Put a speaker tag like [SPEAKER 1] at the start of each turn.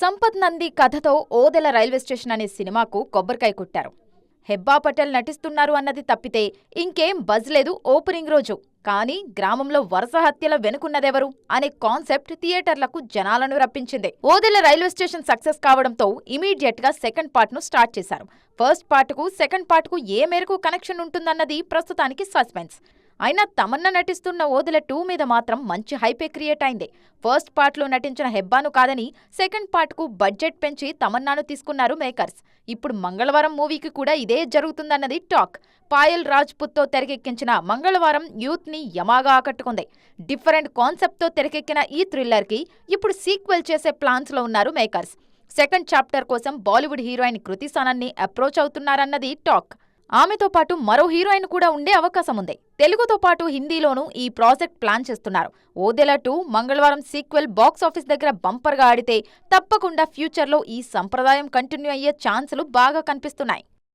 [SPEAKER 1] సంపత్ నంది కథతో Odela railway station అనే సినిమాకు కొబ్బరికాయ కొట్టారు. హెబ్బా పటేల్ నటిస్తున్నారు అన్నది తప్పితే ఇంకేం బజ్ లేదు ఓపెనింగ్ రోజు. కానీ గ్రామంలో వరుస హత్యల వెనుకున్నదెవరు అనే కాన్సెప్ట్ థియేటర్లకు జనాలను రప్పించింది. ఓదెల రైల్వే స్టేషన్ సక్సెస్ కావడంతో ఇమీడియట్గా సెకండ్ పార్ట్ను స్టార్ట్ చేశారు. ఫస్ట్ పార్ట్కు సెకండ్ పార్ట్కు ఏ మేరకు కనెక్షన్ ఉంటుందన్నది ప్రస్తుతానికి సస్పెన్స్. అయినా తమన్నా నటిస్తున్న ఓదెల టూ మీద మాత్రం మంచి హైపే క్రియేట్ అయింది. ఫస్ట్ పార్ట్లో నటించిన హెబ్బాను కాదని సెకండ్ పార్ట్కు బడ్జెట్ పెంచి తమన్నాను తీసుకున్నారు మేకర్స్. ఇప్పుడు మంగళవారం మూవీకి కూడా ఇదే జరుగుతుందన్నది టాక్. పాయల్ రాజ్పుత్తో తెరకెక్కించిన మంగళవారం యూత్ని యమాగా ఆకట్టుకుంది. డిఫరెంట్ కాన్సెప్ట్తో తెరకెక్కిన ఈ థ్రిల్లర్కి ఇప్పుడు సీక్వెల్ చేసే ప్లాన్స్లో ఉన్నారు మేకర్స్. సెకండ్ చాప్టర్ కోసం బాలీవుడ్ హీరోయిన్ కృతి సనన్ని అప్రోచ్ అవుతున్నారన్నది టాక్. ఆమెతో పాటు మరో హీరోయిన్ కూడా ఉండే అవకాశం ఉంది. తెలుగుతో పాటు హిందీలోనూ ఈ ప్రాజెక్ట్ ప్లాన్ చేస్తున్నారు. Odela two Mangalavaaram sequel box office దగ్గర బంపర్గా ఆడితే తప్పకుండా ఫ్యూచర్లో ఈ సంప్రదాయం కంటిన్యూ అయ్యే ఛాన్సులు బాగా కనిపిస్తున్నాయి.